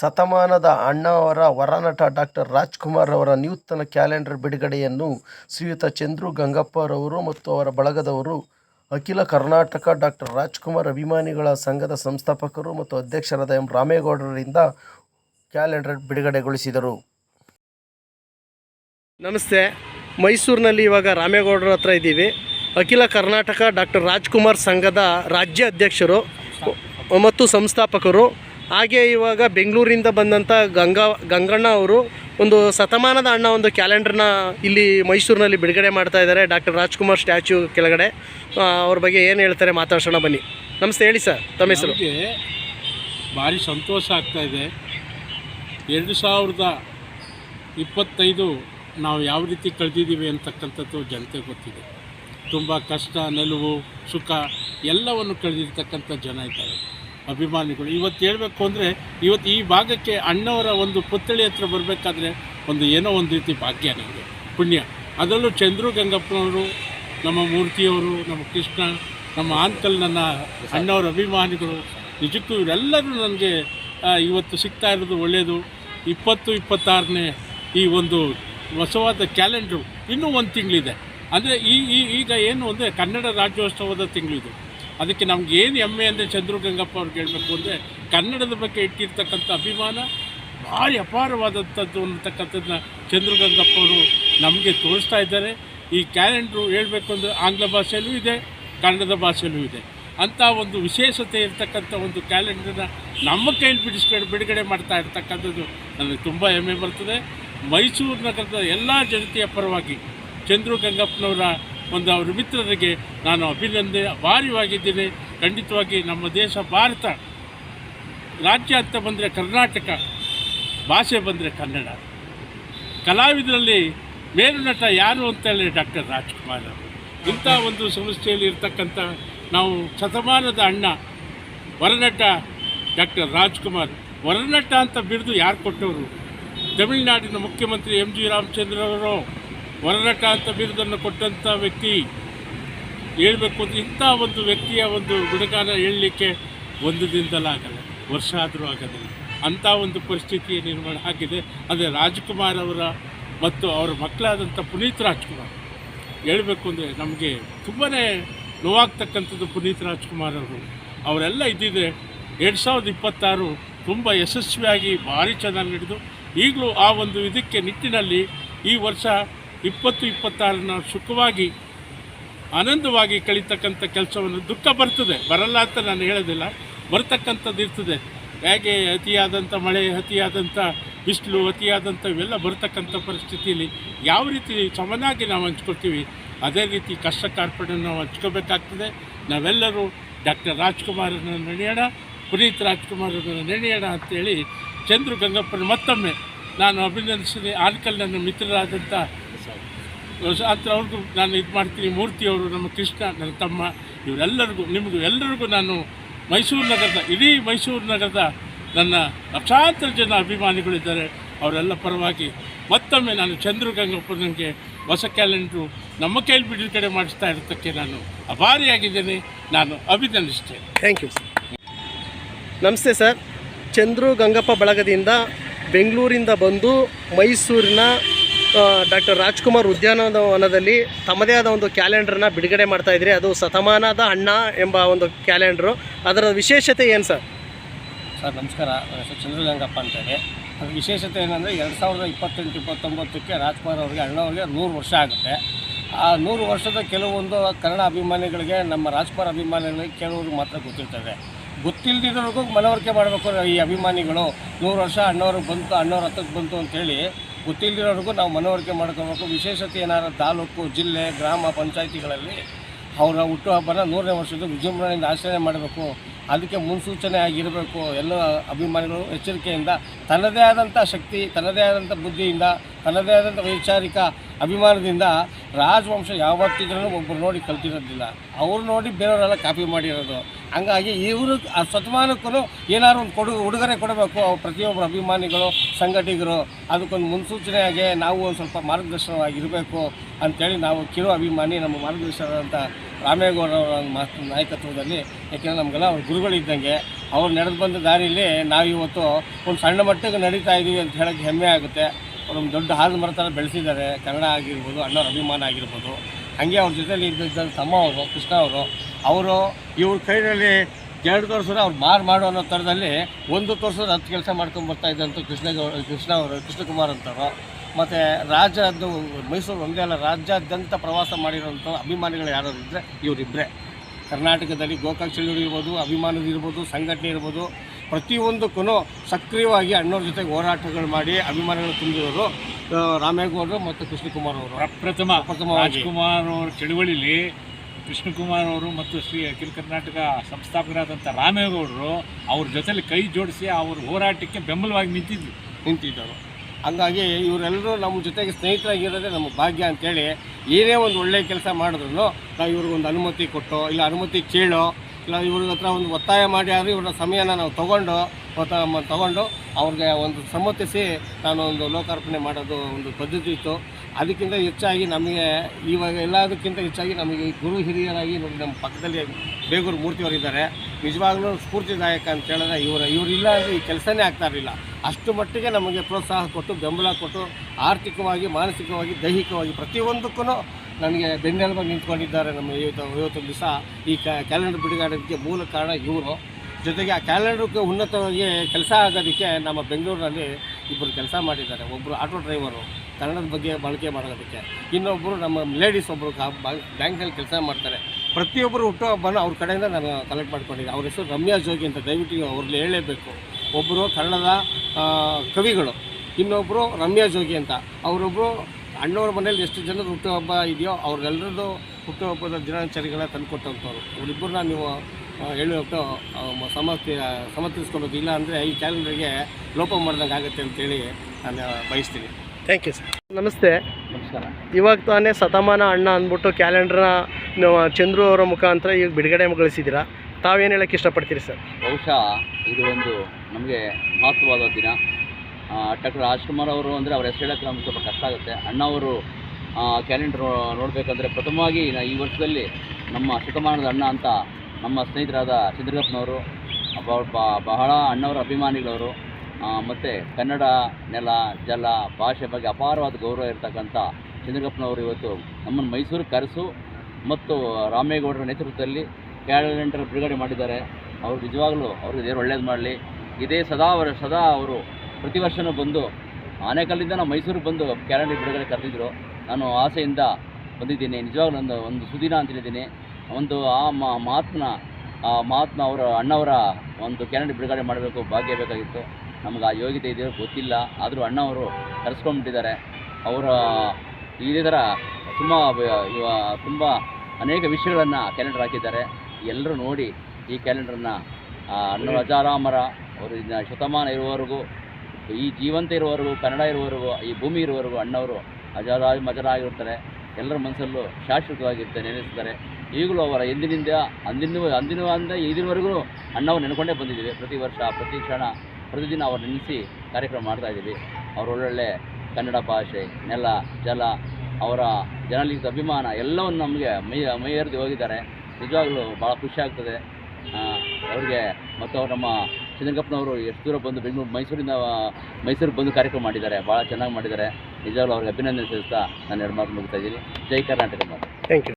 ಶತಮಾನದ ಅಣ್ಣಾವರ ವರನಟ ಡಾಕ್ಟರ್ ರಾಜ್ಕುಮಾರ್ ಅವರ ನೂತನ ಕ್ಯಾಲೆಂಡರ್ ಬಿಡುಗಡೆಯನ್ನು ಶ್ರೀಯುತ ಚಂದ್ರು ಗಂಗಪ್ಪರವರು ಮತ್ತು ಅವರ ಬಳಗದವರು ಅಖಿಲ ಕರ್ನಾಟಕ ಡಾಕ್ಟರ್ ರಾಜ್ಕುಮಾರ್ ಅಭಿಮಾನಿಗಳ ಸಂಘದ ಸಂಸ್ಥಾಪಕರು ಮತ್ತು ಅಧ್ಯಕ್ಷರಾದ ಎಂ ರಾಮೇಗೌಡರಿಂದ ಕ್ಯಾಲೆಂಡರ್ ಬಿಡುಗಡೆಗೊಳಿಸಿದರು. ನಮಸ್ತೆ, ಮೈಸೂರಿನಲ್ಲಿ ಇವಾಗ ರಾಮೇಗೌಡರ ಹತ್ರ ಇದ್ದೀವಿ. ಅಖಿಲ ಕರ್ನಾಟಕ ಡಾಕ್ಟರ್ ರಾಜ್ಕುಮಾರ್ ಸಂಘದ ರಾಜ್ಯ ಅಧ್ಯಕ್ಷರು ಮತ್ತು ಸಂಸ್ಥಾಪಕರು ಹಾಗೆ ಇವಾಗ ಬೆಂಗಳೂರಿಂದ ಬಂದಂಥ ಗಂಗಾ, ಗಂಗಣ್ಣ ಅವರು ಒಂದು ಶತಮಾನದ ಅಣ್ಣ ಒಂದು ಕ್ಯಾಲೆಂಡರ್ನ ಇಲ್ಲಿ ಮೈಸೂರಿನಲ್ಲಿ ಬಿಡುಗಡೆ ಮಾಡ್ತಾ ಇದ್ದಾರೆ. ಡಾಕ್ಟರ್ ರಾಜ್ಕುಮಾರ್ ಸ್ಟ್ಯಾಚ್ಯೂ ಕೆಳಗಡೆ. ಅವ್ರ ಬಗ್ಗೆ ಏನು ಹೇಳ್ತಾರೆ ಮಾತಾಡ್ಸೋಣ ಬನ್ನಿ. ನಮಸ್ತೆ ಹೇಳಿ ಸರ್, ತಮ್ಮ ಹೆಸರು? ಭಾರಿ ಸಂತೋಷ ಆಗ್ತಾ ಇದೆ. ಎರಡು ಸಾವಿರದ ಇಪ್ಪತ್ತೈದು ನಾವು ಯಾವ ರೀತಿ ಕಳೆದಿದ್ದೀವಿ ಅಂತಕ್ಕಂಥದ್ದು ಜನತೆ ಗೊತ್ತಿದೆ. ತುಂಬ ಕಷ್ಟ, ನಿಲುವು, ಸುಖ ಎಲ್ಲವನ್ನು ಕಳೆದಿರ್ತಕ್ಕಂಥ ಜನ ಇದ್ದಾರೆ. ಅಭಿಮಾನಿಗಳು. ಇವತ್ತು ಹೇಳಬೇಕು ಅಂದರೆ, ಇವತ್ತು ಈ ಭಾಗಕ್ಕೆ ಅಣ್ಣವರ ಒಂದು ಪುತ್ಥಳಿ ಹತ್ರ ಬರಬೇಕಾದ್ರೆ ಒಂದು ಏನೋ ಒಂದು ರೀತಿ ಭಾಗ್ಯ ನನಗೆ ಪುಣ್ಯ. ಅದರಲ್ಲೂ ಚಂದ್ರು ಗಂಗಪ್ಪನವರು, ನಮ್ಮ ಮೂರ್ತಿಯವರು, ನಮ್ಮ ಕೃಷ್ಣ, ನಮ್ಮ ಆಂಕಲ್ ನನ್ನ ಅಣ್ಣವರ ಅಭಿಮಾನಿಗಳು, ನಿಜಕ್ಕೂ ಇವರೆಲ್ಲರೂ ನನಗೆ ಇವತ್ತು ಸಿಗ್ತಾ ಇರೋದು ಒಳ್ಳೆಯದು ಇಪ್ಪತ್ತು, ಇಪ್ಪತ್ತಾರನೇ ಈ ಒಂದು ಹೊಸವಾದ ಕ್ಯಾಲೆಂಡ್ರು ಇನ್ನೂ ಒಂದು ತಿಂಗಳಿದೆ. ಅಂದರೆ ಈ, ಈಗ ಏನು ಅಂದರೆ ಕನ್ನಡ ರಾಜ್ಯೋತ್ಸವದ ತಿಂಗಳಿದು. ಅದಕ್ಕೆ ನಮ್ಗೆ ಏನು ಹೆಮ್ಮೆ ಅಂದರೆ ಚಂದ್ರು ಗಂಗಪ್ಪ ಅವ್ರಿಗೆ ಹೇಳಬೇಕು ಅಂದರೆ ಕನ್ನಡದ ಬಗ್ಗೆ ಇಟ್ಟಿರ್ತಕ್ಕಂಥ ಅಭಿಮಾನ ಭಾರಿ ಅಪಾರವಾದಂಥದ್ದು ಅನ್ನತಕ್ಕಂಥದ್ದನ್ನ ಚಂದ್ರು ಗಂಗಪ್ಪ ಅವರು ನಮಗೆ ತೋರಿಸ್ತಾ ಇದ್ದಾರೆ. ಈ ಕ್ಯಾಲೆಂಡ್ರು ಹೇಳಬೇಕು ಅಂದರೆ ಆಂಗ್ಲ ಭಾಷೆಯಲ್ಲೂ ಇದೆ, ಕನ್ನಡದ ಭಾಷೆಯಲ್ಲೂ ಇದೆ. ಅಂಥ ಒಂದು ವಿಶೇಷತೆ ಇರತಕ್ಕಂಥ ಒಂದು ಕ್ಯಾಲೆಂಡರ್ನ ನಮ್ಮ ಕೈಯಲ್ಲಿ ಬಿಡಿಸ್ಕೊಂಡು ಬಿಡುಗಡೆ ಮಾಡ್ತಾ ಇರ್ತಕ್ಕಂಥದ್ದು ನನಗೆ ತುಂಬ ಹೆಮ್ಮೆ ಬರ್ತದೆ. ಮೈಸೂರು ನಗರದ ಎಲ್ಲ ಜನತೆಯ ಪರವಾಗಿ ಚಂದ್ರು ಗಂಗಪ್ಪನವರ ಒಂದು ಅವರ ಮಿತ್ರರಿಗೆ ನಾನು ಅಭಿನಂದನೆ ಭಾರಿವಾಗಿದ್ದೇನೆ ಖಂಡಿತವಾಗಿ ನಮ್ಮ ದೇಶ ಭಾರತ, ರಾಜ್ಯ ಅಂತ ಬಂದರೆ ಕರ್ನಾಟಕ, ಭಾಷೆ ಬಂದರೆ ಕನ್ನಡ. ಕಲಾವಿದರಲ್ಲಿ ಮೇರುನಟ ಯಾರು ಅಂತೇಳಿ ಡಾಕ್ಟರ್ ರಾಜ್ಕುಮಾರ್ ಅವರು. ಇಂಥ ಒಂದು ಸಂಸ್ಥೆಯಲ್ಲಿ ಇರ್ತಕ್ಕಂಥ ನಾವು ಶತಮಾನದ ಅಣ್ಣ, ವರನಟ ಡಾಕ್ಟರ್ ರಾಜ್ಕುಮಾರ್. ವರನಟ ಅಂತ ಬಿಡಿದು ಯಾರು ಕೊಟ್ಟವರು? ತಮಿಳುನಾಡಿನ ಮುಖ್ಯಮಂತ್ರಿ ಎಂ ಜಿ ರಾಮಚಂದ್ರವರು. ವರನಟ ಅಂತ ಬಿರುದನ್ನು ಕೊಟ್ಟಂಥ ವ್ಯಕ್ತಿ ಹೇಳಬೇಕು ಅಂತ ಇಂಥ ಒಂದು ವ್ಯಕ್ತಿಯ ಒಂದು ಗುಣಗಾನ ಹೇಳಲಿಕ್ಕೆ ಒಂದು ದಿನದಲ್ಲಾಗಲ್ಲ ವರ್ಷ ಆದರೂ ಆಗೋದಿಲ್ಲ ಅಂಥ ಒಂದು ಪರಿಸ್ಥಿತಿ ನಿರ್ಮಾಣ ಆಗಿದೆ. ಅದೇ ರಾಜ್ಕುಮಾರ್ ಅವರ ಮತ್ತು ಅವರ ಮಕ್ಕಳಾದಂಥ ಪುನೀತ್ ರಾಜ್ಕುಮಾರ್. ಹೇಳಬೇಕು ಅಂದರೆ ನಮಗೆ ತುಂಬಾ ನೋವಾಗ್ತಕ್ಕಂಥದ್ದು ಪುನೀತ್ ರಾಜ್ಕುಮಾರ್ ಅವರು. ಅವರೆಲ್ಲ ಇದ್ದಿದ್ದರೆ ಎರಡು ಸಾವಿರದ ಇಪ್ಪತ್ತಾರು ತುಂಬ ಯಶಸ್ವಿಯಾಗಿ ಭಾರಿ ಚೆನ್ನಾಗಿ ನಡೆದು ಈಗಲೂ ಆ ಒಂದು ಇದಕ್ಕೆ ನಿಟ್ಟಿನಲ್ಲಿ ಈ ವರ್ಷ ಇಪ್ಪತ್ತು ಇಪ್ಪತ್ತಾರನ್ನ ಸುಖವಾಗಿ, ಆನಂದವಾಗಿ ಕಳೀತಕ್ಕಂಥ ಕೆಲಸವನ್ನು ದುಃಖ ಬರ್ತದೆ. ಬರಲ್ಲ ಅಂತ ನಾನು ಹೇಳೋದಿಲ್ಲ. ಬರ್ತಕ್ಕಂಥದ್ದು ಇರ್ತದೆ. ಹೇಗೆ ಅತಿಯಾದಂಥ ಮಳೆ, ಅತಿಯಾದಂಥ ಬಿಸಿಲು, ಅತಿಯಾದಂಥ ಇವೆಲ್ಲ ಬರ್ತಕ್ಕಂಥ ಪರಿಸ್ಥಿತಿಯಲ್ಲಿ ಯಾವ ರೀತಿ ಸಮನಾಗಿ ನಾವು ಹಂಚ್ಕೊಳ್ತೀವಿ? ಅದೇ ರೀತಿ ಕಷ್ಟ ಕಾರ್ಪಣ್ಯ ನಾವು ಹಂಚ್ಕೋಬೇಕಾಗ್ತದೆ. ನಾವೆಲ್ಲರೂ ಡಾಕ್ಟರ್ ರಾಜ್ಕುಮಾರನ್ನು ನೆನೆಯೋಣ, ಪುನೀತ್ ರಾಜ್ಕುಮಾರನ್ನು ನೆನೆಯೋಣ ಅಂತೇಳಿ ಚಂದ್ರು ಗಂಗಪ್ಪನ ಮತ್ತೊಮ್ಮೆ ನಾನು ಅಭಿನಂದಿಸಿದೆ ಆಲ್ಕಲ್ ನನ್ನ ಮಿತ್ರರಾದಂಥ ಹತ್ರ ಅವ್ರಿಗೂ ನಾನು ಇದು ಮಾಡ್ತೀನಿ. ಮೂರ್ತಿಯವರು ನಮ್ಮ ಕೃಷ್ಣ, ನನ್ನ ತಮ್ಮ, ಇವರೆಲ್ಲರಿಗೂ, ನಿಮಗೂ ಎಲ್ಲರಿಗೂ ನಾನು ಮೈಸೂರು ನಗರದ, ಇಡೀ ಮೈಸೂರು ನಗರದ ನನ್ನ ಲಕ್ಷಾಂತರ ಜನ ಅಭಿಮಾನಿಗಳಿದ್ದಾರೆ. ಅವರೆಲ್ಲ ಪರವಾಗಿ ಮತ್ತೊಮ್ಮೆ ನಾನು ಚಂದ್ರು ಗಂಗಪ್ಪನಿಗೆ ಹೊಸ ಕ್ಯಾಲೆಂಡ್ರು ನಮ್ಮ ಕೈಲಿ ಬಿಡುಗಡೆ ಮಾಡಿಸ್ತಾ ಇರೋದಕ್ಕೆ ನಾನು ಅಭಾರಿಯಾಗಿದ್ದೇನೆ. ನಾನು ಅಭಿನಂದಿಸ್ತೇನೆ. ಥ್ಯಾಂಕ್ ಯು ನಮಸ್ತೆ ಸರ್ ಚಂದ್ರು ಗಂಗಪ್ಪ ಬಳಗದಿಂದ ಬೆಂಗಳೂರಿಂದ ಬಂದು ಮೈಸೂರಿನ ಡಾಕ್ಟರ್ ರಾಜ್ಕುಮಾರ್ ಉದ್ಯಾನವನದಲ್ಲಿ ತಮ್ಮದೇ ಆದ ಒಂದು ಕ್ಯಾಲೆಂಡರ್ನ ಬಿಡುಗಡೆ ಮಾಡ್ತಾ ಇದ್ರಿ. ಅದು ಶತಮಾನದ ಅಣ್ಣ ಎಂಬ ಒಂದು ಕ್ಯಾಲೆಂಡ್ರು. ಅದರ ವಿಶೇಷತೆ ಏನು ಸರ್? ಸರ್, ನಮಸ್ಕಾರ. ಚಂದ್ರಗಂಗಪ್ಪ ಅಂತೇಳಿ ಅದು ವಿಶೇಷತೆ ಏನಂದರೆ ಎರಡು ಸಾವಿರದ ಇಪ್ಪತ್ತೆಂಟು, ಇಪ್ಪತ್ತೊಂಬತ್ತಕ್ಕೆ ರಾಜ್ಕುಮಾರ್ ಅವರಿಗೆ ಅಣ್ಣವ್ರಿಗೆ ನೂರು ವರ್ಷ ಆಗುತ್ತೆ. ಆ ನೂರು ವರ್ಷದ ಕೆಲವೊಂದು ಕನ್ನಡ ಅಭಿಮಾನಿಗಳಿಗೆ, ನಮ್ಮ ರಾಜ್ಕುಮಾರ್ ಅಭಿಮಾನಿಗಳಿಗೆ ಕೆಲವರು ಮಾತ್ರ ಗೊತ್ತಿರ್ತದೆ. ಗೊತ್ತಿಲ್ಲದಿರೋರ್ಗೂ ಮನವರಿಕೆ ಮಾಡಬೇಕು ಈ ಅಭಿಮಾನಿಗಳು. ನೂರು ವರ್ಷ ಅಣ್ಣವ್ರಿಗೆ ಬಂತು ಅಣ್ಣವ್ರ ಹತ್ತಕ್ಕೆ ಬಂತು ಅಂತೇಳಿ ಗೊತ್ತಿಲ್ಲದಿರೋರ್ಗೂ ನಾವು ಮನವರಿಕೆ ಮಾಡ್ಕೋಬೇಕು. ವಿಶೇಷತೆ ಏನಾದ್ರು ತಾಲೂಕು, ಜಿಲ್ಲೆ, ಗ್ರಾಮ, ಪಂಚಾಯಿತಿಗಳಲ್ಲಿ ಅವರ ಹುಟ್ಟುಹಬ್ಬನ ನೂರನೇ ವರ್ಷದ ವಿಜೃಂಭಣೆಯಿಂದ ಆಚರಣೆ ಮಾಡಬೇಕು. ಅದಕ್ಕೆ ಮುನ್ಸೂಚನೆ ಆಗಿರಬೇಕು. ಎಲ್ಲ ಅಭಿಮಾನಿಗಳು ಎಚ್ಚರಿಕೆಯಿಂದ ತನ್ನದೇ ಆದಂಥ ಶಕ್ತಿ, ತನ್ನದೇ ಆದಂಥ ಬುದ್ಧಿಯಿಂದ ತನ್ನದೇ ಆದಂಥ ವೈಚಾರಿಕ ಅಭಿಮಾನದಿಂದ ರಾಜವಂಶ ಯಾವತ್ತಿದ್ರೂ ಒಬ್ಬರು ನೋಡಿ ಕಲ್ತಿರೋದಿಲ್ಲ. ಅವ್ರು ನೋಡಿ ಬೇರೆಯವರೆಲ್ಲ ಕಾಪಿ ಮಾಡಿರೋದು. ಹಂಗಾಗಿ ಇವರು ಆ ಶತಮಾನಕ್ಕೂ ಏನಾದ್ರು ಒಂದು ಕೊಡು, ಉಡುಗೊರೆ ಕೊಡಬೇಕು ಅವ್ರು ಪ್ರತಿಯೊಬ್ಬರು ಅಭಿಮಾನಿಗಳು, ಸಂಘಟಿಗರು. ಅದಕ್ಕೊಂದು ಮುನ್ಸೂಚನೆಯಾಗಿ ನಾವು ಒಂದು ಸ್ವಲ್ಪ ಮಾರ್ಗದರ್ಶನವಾಗಿರಬೇಕು ಅಂಥೇಳಿ ನಾವು ಕಿರು ಅಭಿಮಾನಿ ನಮ್ಮ ಮಾರ್ಗದರ್ಶನದಂಥ ರಾಮೇಗೌಡರವರ ಮಾತು ನಾಯಕತ್ವದಲ್ಲಿ. ಯಾಕೆಂದರೆ ನಮಗೆಲ್ಲ ಅವ್ರ ಗುರುಗಳಿದ್ದಂಗೆ ಅವ್ರು ನಡೆದು ಬಂದ ದಾರಿಯಲ್ಲಿ ನಾವು ಇವತ್ತು ಒಂದು ಸಣ್ಣ ಮಟ್ಟಿಗೆ ನಡೀತಾ ಇದ್ದೀವಿ ಅಂತ ಹೇಳೋಕ್ಕೆ ಹೆಮ್ಮೆ ಆಗುತ್ತೆ. ಒಂದು ದೊಡ್ಡ ಹಾಲು ಮರ ಥರ ಬೆಳೆಸಿದ್ದಾರೆ. ಕನ್ನಡ ಆಗಿರ್ಬೋದು, ಅಣ್ಣವ್ರ ಅಭಿಮಾನ ಆಗಿರ್ಬೋದು. ಹಾಗೆ ಅವ್ರ ಜೊತೆಯಲ್ಲಿ ಇದ್ದಂಥ ತಮ್ಮ ಅವರು, ಕೃಷ್ಣ ಅವರು ಅವರು ಇವ್ರ ಕೈಯಲ್ಲಿ ಎರಡು ತೋರಿಸಿದ್ರೆ ಅವ್ರು ಮಾರು ಮಾಡು ಅನ್ನೋ ಥರದಲ್ಲಿ ಒಂದು ತೋರಿಸಿದ್ರೆ ಹತ್ತು ಕೆಲಸ ಮಾಡ್ಕೊಂಡು ಬರ್ತಾ ಇದ್ದಂಥ ಕೃಷ್ಣಗೌ ಕೃಷ್ಣ ಅವರು, ಕೃಷ್ಣಕುಮಾರ್ ಅಂತವರು. ಮತ್ತು ರಾಜ್ಯದ್ದು ಮೈಸೂರು ಒಂದೇ ಅಲ್ಲ, ರಾಜ್ಯಾದ್ಯಂತ ಪ್ರವಾಸ ಮಾಡಿರೋಂಥ ಅಭಿಮಾನಿಗಳು ಯಾರು ಇದ್ದರೆ ಇವರಿಬ್ಬರೇ ಕರ್ನಾಟಕದಲ್ಲಿ ಗೋಕಾಕ್ ಚಳುವಳಿ ಇರ್ಬೋದು, ಅಭಿಮಾನದ ಇರ್ಬೋದು, ಸಂಘಟನೆ ಇರ್ಬೋದು ಪ್ರತಿಯೊಂದಕ್ಕೂ ಸಕ್ರಿಯವಾಗಿ ಅಣ್ಣವ್ರ ಜೊತೆಗೆ ಹೋರಾಟಗಳು ಮಾಡಿ ಅಭಿಮಾನಿಗಳು ತುಂಬಿದವರು ರಾಮೇಗೌಡರು ಮತ್ತು ಕೃಷ್ಣಕುಮಾರ್ ಅವರು. ಪ್ರಥಮ ಪ್ರಥಮ ರಾಜ್ಕುಮಾರ್ ಅವರ ಚಳುವಳಿಲಿ ಕೃಷ್ಣಕುಮಾರ್ ಅವರು ಮತ್ತು ಶ್ರೀ ಅಖಿಲ ಕರ್ನಾಟಕ ಸಂಸ್ಥಾಪಕರಾದಂಥ ರಾಮೇಗೌಡರು ಅವ್ರ ಜೊತೆಲಿ ಕೈ ಜೋಡಿಸಿ ಅವ್ರ ಹೋರಾಟಕ್ಕೆ ಬೆಂಬಲವಾಗಿ ನಿಂತಿದ್ವಿ. ನಿಂತಿದ್ದರು. ಹಂಗಾಗಿ ಇವರೆಲ್ಲರೂ ನಮ್ಮ ಜೊತೆಗೆ ಸ್ನೇಹಿತರಾಗಿರೋದೇ ನಮ್ಮ ಭಾಗ್ಯ ಅಂತೇಳಿ ಏನೇ ಒಂದು ಒಳ್ಳೆಯ ಕೆಲಸ ಮಾಡಿದ್ರು ನಾವು ಇವ್ರಿಗೊಂದು ಅನುಮತಿ ಕೊಟ್ಟೋ ಇಲ್ಲ ಅನುಮತಿ ಕೇಳೋ ಇಲ್ಲ ಇವ್ರ ಹತ್ರ ಒಂದು ಒತ್ತಾಯ ಮಾಡಿ, ಆದರೂ ಇವ್ರ ಸಮಯನ ನಾವು ತೊಗೊಂಡು ತೊಗೊಂಡು ಅವ್ರಿಗೆ ಒಂದು ಸಮ್ಮತಿಸಿ ನಾನು ಒಂದು ಲೋಕಾರ್ಪಣೆ ಮಾಡೋದು ಒಂದು ಪದ್ಧತಿ ಇತ್ತು. ಅದಕ್ಕಿಂತ ಹೆಚ್ಚಾಗಿ ನಮಗೆ ಇವಾಗ ಎಲ್ಲದಕ್ಕಿಂತ ಹೆಚ್ಚಾಗಿ ನಮಗೆ ಗುರು ಹಿರಿಯರಾಗಿ ನಮ್ಮ ಪಕ್ಕದಲ್ಲಿ ಬೇಗೂರು ಮೂರ್ತಿಯವರಿದ್ದಾರೆ ನಿಜವಾಗ್ಲೂ ಸ್ಫೂರ್ತಿದಾಯಕ ಅಂತ ಹೇಳಿದ್ರೆ ಇವರು ಇವರಿಲ್ಲ ಅಂದರೆ ಈ ಕೆಲಸನೇ ಆಗ್ತಾ ಇರಲಿಲ್ಲ. ಅಷ್ಟು ಮಟ್ಟಿಗೆ ನಮಗೆ ಪ್ರೋತ್ಸಾಹ ಕೊಟ್ಟು, ಬೆಂಬಲ ಕೊಟ್ಟು, ಆರ್ಥಿಕವಾಗಿ, ಮಾನಸಿಕವಾಗಿ, ದೈಹಿಕವಾಗಿ ಪ್ರತಿಯೊಂದಕ್ಕೂ ನನಗೆ ಬೆನ್ನೆಲುಬಾಗಿ ನಿಂತ್ಕೊಂಡಿದ್ದಾರೆ ನಮ್ಮ ಇವತ್ತು ಇವತ್ತೊಂದು ದಿವಸ ಈ ಕ್ಯಾಲೆಂಡರ್ ಬಿಡುಗಡೆಗೆ ಮೂಲ ಕಾರಣ ಇವರು. ಜೊತೆಗೆ ಆ ಕ್ಯಾಲೆಂಡರ್ಗೆ ಉನ್ನತವಾಗಿ ಕೆಲಸ ಆಗೋದಕ್ಕೆ ನಮ್ಮ ಬೆಂಗಳೂರಿನಲ್ಲಿ ಇಬ್ಬರು ಕೆಲಸ ಮಾಡಿದ್ದಾರೆ. ಒಬ್ಬರು ಆಟೋ ಡ್ರೈವರು ಕನ್ನಡದ ಬಗ್ಗೆ ಬಳಕೆ ಮಾಡೋದಕ್ಕೆ. ಇನ್ನೊಬ್ಬರು ನಮ್ಮ ಲೇಡೀಸ್ ಒಬ್ಬರು ಬ್ಯಾಂಕಲ್ಲಿ ಕೆಲಸ ಮಾಡ್ತಾರೆ. ಪ್ರತಿಯೊಬ್ಬರು ಹುಟ್ಟುಹಬ್ಬನ ಅವ್ರ ಕಡೆಯಿಂದ ನಾನು ಕಲೆಕ್ಟ್ ಮಾಡ್ಕೊಂಡಿದ್ದೆ ಅವ್ರ ಹೆಸರು ರಮ್ಯಾ ಜೋಗಿ ಅಂತ ದಯವಿಟ್ಟು ಅವ್ರಲ್ಲಿ ಹೇಳಲೇಬೇಕು ಒಬ್ಬರು ಕನ್ನಡದ ಕವಿಗಳು ಇನ್ನೊಬ್ಬರು ರಮ್ಯಾ ಜೋಗಿ ಅಂತ. ಅವರೊಬ್ಬರು ಅಣ್ಣವ್ರ ಮನೇಲಿ ಎಷ್ಟು ಜನದ ಹುಟ್ಟುಹಬ್ಬ ಇದೆಯೋ ಅವ್ರಿಗೆಲ್ಲರದ್ದು ಹುಟ್ಟುಹಬ್ಬದ ದಿನಾಚರಣೆಗಳ ತಂದುಕೊಟ್ಟಂಥವ್ರು ಅವರಿಬ್ಬರನ್ನ ನೀವು ಹೇಳಿಬಿಟ್ಟು ಸಮರ್ಥಿ ಸಮರ್ಥಿಸ್ಕೊಬೇಕು ಇಲ್ಲ ಅಂದರೆ ಈ ಕ್ಯಾಲೆಂಡರ್ಗೆ ಲೋಪ ಮಾಡ್ದಂಗೆ ಆಗುತ್ತೆ ಅಂತೇಳಿ ನಾನು ಬಯಸ್ತೀನಿ. ಥ್ಯಾಂಕ್ ಯು ಸರ್ ನಮಸ್ತೆ. ನಮಸ್ಕಾರ. ಇವಾಗ ತಾನೇ ಶತಮಾನ ಅಣ್ಣ ಅಂದ್ಬಿಟ್ಟು ಕ್ಯಾಲೆಂಡ್ರನ್ನ ನೀವು ಚಂದ್ರು ಅವರ ಮುಖಾಂತರ ಈಗ ಬಿಡುಗಡೆ ಗಳಿಸಿದ್ದೀರಾ ತಾವೇನು ಹೇಳೋಕ್ಕೆ ಇಷ್ಟಪಡ್ತೀರಿ ಸರ್ ಬಹುಶಃ ಇದು ಒಂದು ನಮಗೆ ಮಹತ್ವವಾದ ದಿನ. ಡಾಕ್ಟರ್ ರಾಜ್ಕುಮಾರ್ ಅವರು ಅಂದರೆ ಅವ್ರ ಹೆಸರು ಹೇಳೋಕ್ಕೆ ನಮ್ಗೆ ಸ್ವಲ್ಪ ಕಷ್ಟ ಆಗುತ್ತೆ. ಅಣ್ಣ ಅವರು ಕ್ಯಾಲೆಂಡರ್ ನೋಡಬೇಕಂದ್ರೆ ಪ್ರಥಮವಾಗಿ ಈ ವರ್ಷದಲ್ಲಿ ನಮ್ಮ ಶತಮಾನದ ಅಣ್ಣ ಅಂತ ನಮ್ಮ ಸ್ನೇಹಿತರಾದ ಬ- ಬಹಳ ಅಣ್ಣವರ ಅಭಿಮಾನಿಗಳವರು ಮತ್ತು ಕನ್ನಡ ನೆಲ, ಜಲ, ಭಾಷೆ ಬಗ್ಗೆ ಅಪಾರವಾದ ಗೌರವ ಇರತಕ್ಕಂಥ ಚಂದ್ರಗಪ್ಪನವರು ಇವತ್ತು ನಮ್ಮನ್ನು ಮೈಸೂರು ಕರೆಸು ಮತ್ತು ರಾಮೇಗೌಡರ ನೇತೃತ್ವದಲ್ಲಿ ಕ್ಯಾಲೆಂಡರ್ ಬಿಡುಗಡೆ ಮಾಡಿದ್ದಾರೆ. ಅವರು ನಿಜವಾಗಲೂ ಅವ್ರಿಗೆ ದೇವರು ಒಳ್ಳೇದು ಮಾಡಲಿ. ಇದೇ ಸದಾ ಅವರು ಸದಾ ಅವರು ಪ್ರತಿ ವರ್ಷವೂ ಬಂದು ಆನೆಕಲ್ಲಿಂದ ನಾವು ಮೈಸೂರಿಗೆ ಬಂದು ಕ್ಯಾಲೆಂಡರ್ ಬಿಡುಗಡೆ ಕರೆದಿದ್ರು. ನಾನು ಆಸೆಯಿಂದ ಬಂದಿದ್ದೀನಿ. ನಿಜವಾಗ್ಲೂ ಒಂದು ಒಂದು ಸುದಿನ ಅಂತ ಹೇಳಿದ್ದೀನಿ ಒಂದು ಆ ಮಹಾತ್ಮನ, ಆ ಮಹಾತ್ಮ ಅವರ, ಅಣ್ಣವರ ಒಂದು ಕ್ಯಾಲೆಂಡರ್ ಬಿಡುಗಡೆ ಮಾಡಬೇಕು, ಭಾಗ್ಯ ಬೇಕಾಗಿತ್ತು. ನಮ್ಗೆ ಆ ಯೋಗ್ಯತೆ ಇದೆಯೋ ಗೊತ್ತಿಲ್ಲ. ಆದರೂ ಅಣ್ಣವರು ಕರೆಸ್ಕೊಂಡ್ಬಿಟ್ಟಿದ್ದಾರೆ. ಅವರ, ಇದೇ ಥರ ತುಂಬ ತುಂಬ ಅನೇಕ ವಿಷಯಗಳನ್ನು ಕ್ಯಾಲೆಂಡರ್ ಹಾಕಿದ್ದಾರೆ. ಎಲ್ಲರೂ ನೋಡಿ ಈ ಕ್ಯಾಲೆಂಡರನ್ನ ಅಣ್ಣ ಅಜಾರಾಮರ ಅವರು ಇನ್ನ ಶತಮಾನ ಇರುವವರೆಗೂ ಈ ಜೀವಂತ ಇರುವವರೆಗೂ, ಕನ್ನಡ ಇರುವವರೆಗೂ, ಈ ಭೂಮಿ ಇರುವವರೆಗೂ ಅಣ್ಣವರು ಅಜರ ಮಜರಾಗಿರ್ತಾರೆ. ಎಲ್ಲರ ಮನಸ್ಸಲ್ಲೂ ಶಾಶ್ವತವಾಗಿರ್ತಾರೆ ನೆನೆಸ್ತಾರೆ. ಈಗಲೂ ಅವರ ಎಂದಿನಿಂದ ಅಂದಿನ ಅಂದಿನ ಅಂದ ಈದಿನವರೆಗೂ ಅಣ್ಣವ್ರು ನೆನ್ಕೊಂಡೇ ಬಂದಿದ್ದೀವಿ. ಪ್ರತಿ ವರ್ಷ, ಪ್ರತಿ ಕ್ಷಣ, ಪ್ರತಿದಿನ ಅವ್ರು ನೆನೆಸಿ ಕಾರ್ಯಕ್ರಮ ಮಾಡ್ತಾ ಇದ್ದೀವಿ. ಅವ್ರು ಒಳ್ಳೊಳ್ಳೆ ಕನ್ನಡ ಭಾಷೆ, ನೆಲ, ಜಲ, ಅವರ ಜನಲಿಂಗ ಅಭಿಮಾನ ಎಲ್ಲವನ್ನು ನಮಗೆ ಮೈ ಮೈಯೆರೆದು ಹೋಗಿದ್ದಾರೆ. ನಿಜವಾಗ್ಲೂ ಭಾಳ ಖುಷಿಯಾಗ್ತದೆ ಅವ್ರಿಗೆ ಮತ್ತು ಅವ್ರು ನಮ್ಮ ಚಂದ್ರಗಪ್ಪನವರು ಎಷ್ಟು ದೂರ ಬಂದು ಬೆಂಗಳೂರು ಮೈಸೂರಿಂದ ಮೈಸೂರಿಗೆ ಬಂದು ಕಾರ್ಯಕ್ರಮ ಮಾಡಿದ್ದಾರೆ. ಭಾಳ ಚೆನ್ನಾಗಿ ಮಾಡಿದ್ದಾರೆ. ನಿಜವಾಗ್ಲೂ ಅವ್ರಿಗೆ ಅಭಿನಂದನೆ ಸಲ್ಲಿಸ್ತಾ ನಾನು ಎರಡು ಮಾತು ಮುಗಿತಾ ಇದ್ದೀನಿ. ಜೈ ಕರ್ನಾಟಕ ಮಾತು. Thank you